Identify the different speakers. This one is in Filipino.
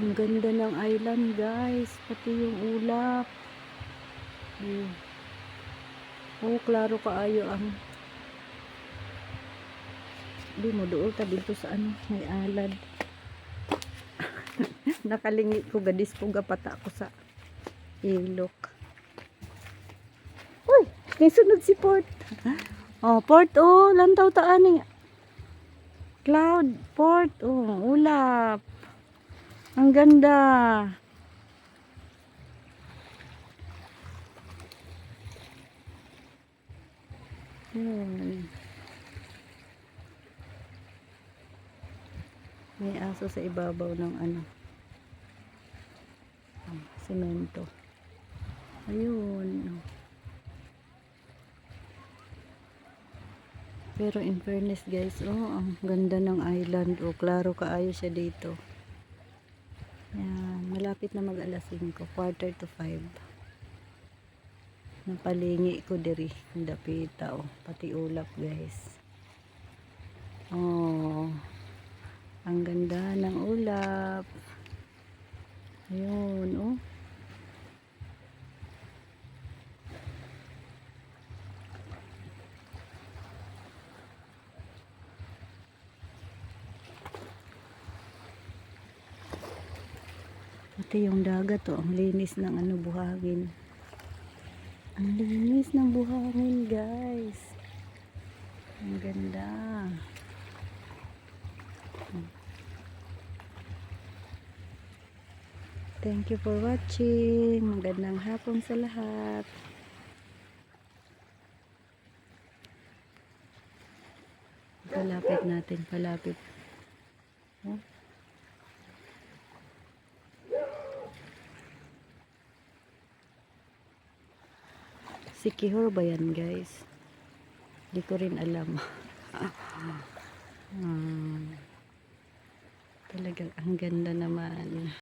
Speaker 1: Ang ganda ng island guys. Pati yung ulap. Hmm. Oh, klaro kaayo ang di mo dool ta dito sa ano, may alad. Nakalingi ko gadis ko gapata ko sa ilok. Uy, may sunod si Port. Oh, Port oh, lantaw ta ani. Cloud, Port, oh, ulap. Ang ganda. Yun. May aso sa ibabaw ng ano. ah, Semento. Ayun. Pero in fairness guys, oh, ang ganda ng island. Oh, klaro kaayo siya dito. Yan, malapit na mag alas 5, quarter to 5. Napalingi ko diri, ang dapita oh, pati ulap guys. Oh, ang ganda ng ulap. Ayun, oh. Pati yung dagat oh, ang linis ng ano buhangin. Ang linis ng buhangin, guys. Ang ganda. Thank you for watching. Magandang hapon sa lahat. Palapit natin, palapit. Oh. Sikihor ba yan guys? Di ko rin alam. Hmm. Talagang ang ganda naman.